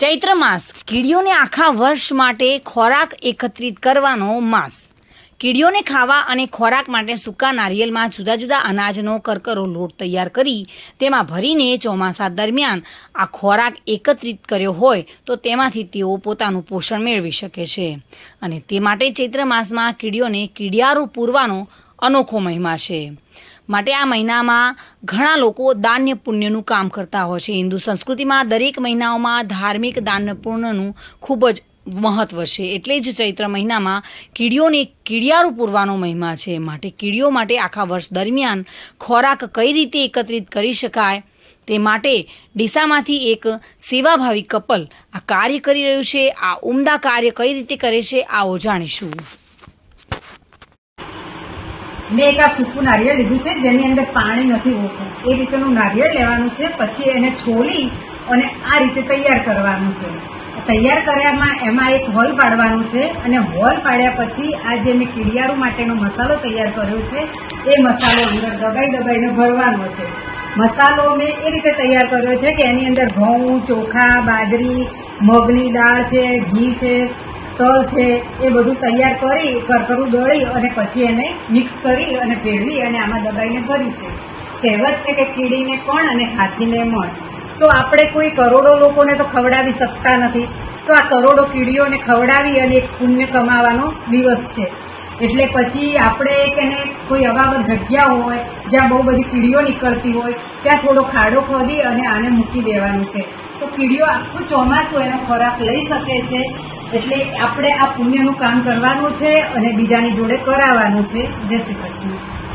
ચૈત્ર માસ. કીડીઓને આખા વર્ષ માટે ખોરાક એકત્રિત કરવાનો માસ. કીડીઓને ખાવા અને ખોરાક માટે સૂકા નારિયેળમાં જુદા જુદા અનાજનો કરકરો લોટ તૈયાર કરી તેમાં ભરીને ચોમાસા દરમિયાન આ ખોરાક એકત્રિત કર્યો હોય તો તેમાંથી તેઓ પોતાનું પોષણ મેળવી શકે છે. અને તે માટે ચૈત્ર માસમાં કીડીઓને કીડિયારો પૂરવાનો અનોખો મહિમા છે. માટે આ મહિનામાં ઘણા લોકો દાન્ય પુણ્યનું કામ કરતા હોય છે. હિન્દુ સંસ્કૃતિમાં દરેક મહિનાઓમાં ધાર્મિક દાન્ય પુણ્યનું ખૂબ જ મહત્વ છે. એટલે જ ચૈત્ર મહિનામાં કીડીઓને કીડિયારું પૂરવાનો મહિમા છે. માટે કીડીઓ માટે આખા વર્ષ દરમિયાન ખોરાક કઈ રીતે એકત્રિત કરી શકાય તે માટે ડીસામાંથી એક સેવાભાવી કપલ આ કાર્ય કરી રહ્યું છે. આ ઉમદા કાર્ય કઈ રીતે કરે છે, આવો જાણીશું. મેં એક આ સૂકું નારિયેળ લીધું છે, જેની અંદર પાણી નથી હોતું. એ રીતેનું નારિયેળ લેવાનું છે, પછી એને છોલી અને આ રીતે તૈયાર કરવાનું છે. તૈયાર કર્યામાં એમાં એક હોલ પાડવાનું છે અને હોલ પાડ્યા પછી આ જે મેં કીડિયારું માટેનો મસાલો તૈયાર કર્યો છે, એ મસાલો અંદર દબાઈ દબાઈને ભરવાનો છે. મસાલો મેં એ રીતે તૈયાર કર્યો છે કે એની અંદર ઘઉં, ચોખા, બાજરી, મગની દાળ છે, ઘી છે તલ છે એ બધું તૈયાર કરી, કરકરું દોડી અને પછી એને મિક્સ કરી અને ભેળવી અને આમાં દબાઈને ભરી છે. કહેવત છે કે કીડીને કોણ અને હાથીને મણ. તો આપણે કોઈ કરોડો લોકોને તો ખવડાવી શકતા નથી. તો આ કરોડો કીડીઓને ખવડાવી અને એક પુણ્ય કમાવાનો દિવસ છે. એટલે પછી આપણે એને કોઈ અવાવર જગ્યા હોય, જ્યાં બહુ બધી કીડીઓ નીકળતી હોય, ત્યાં થોડો ખાડો ખોદી અને આને મૂકી દેવાનું છે. તો કીડીઓ આખું ચોમાસું એનો ખોરાક લઈ શકે છે. એટલે આપણે આ પુણ્યનું કામ કરવાનું છે અને બીજાની જોડે કરાવવાનું છે. જય શ્રી કૃષ્ણ.